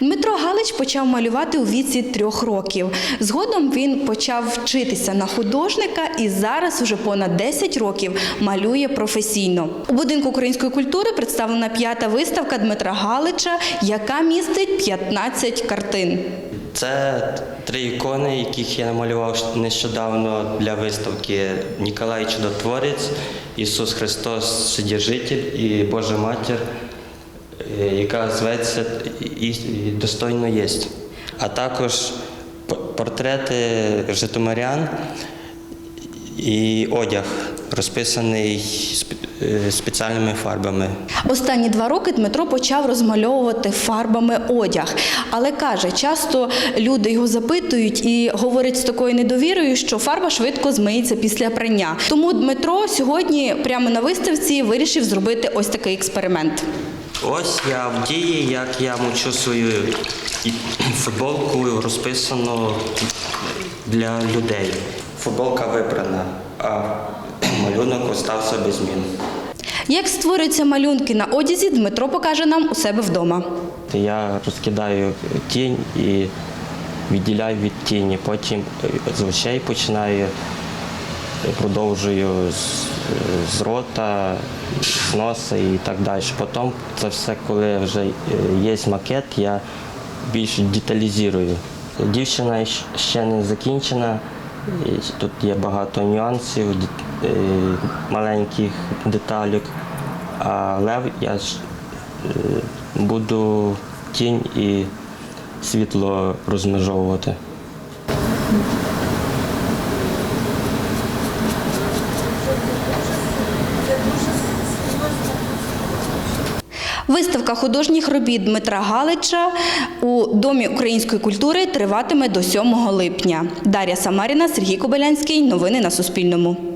Дмитро Галич почав малювати у віці трьох років. Згодом він почав вчитися на художника і зараз уже понад 10 років малює професійно. У будинку української культури представлена п'ята виставка Дмитра Галича, яка містить 15 картин. Це три ікони, яких я намалював нещодавно для виставки Ніколай Чудотворець, Ісус Христос Содержитель і Божа Матір, яка зветься достойно єсть. А також портрети житомирян і одяг, розписаний е, спеціальними фарбами. Останні два роки Дмитро почав розмальовувати фарбами одяг, але каже, часто люди його запитують і говорять з такою недовірою, що фарба швидко змиється після прання. Тому Дмитро сьогодні прямо на виставці вирішив зробити ось такий експеримент. Ось я в дії, як я мочу свою футболку розписану для людей. Футболка вибрана, а малюнок остався без змін. Як створюються малюнки на одязі, Дмитро покаже нам у себе вдома. Я розкидаю тінь і відділяю від тіні. Потім з очей починаю, продовжую з, з рота, з носа і так далі. Потім це все, коли вже є макет, я більш деталізую. Дівчина ще не закінчена. Тут є багато нюансів, е, маленьких деталек. А лев я Е, буду тінь і світло розмежовувати. Виставка художніх робіт Дмитра Галича у Домі української культури триватиме до 7 липня. Дар'я Самаріна, Сергій Кобилянський. Новини на Суспільному.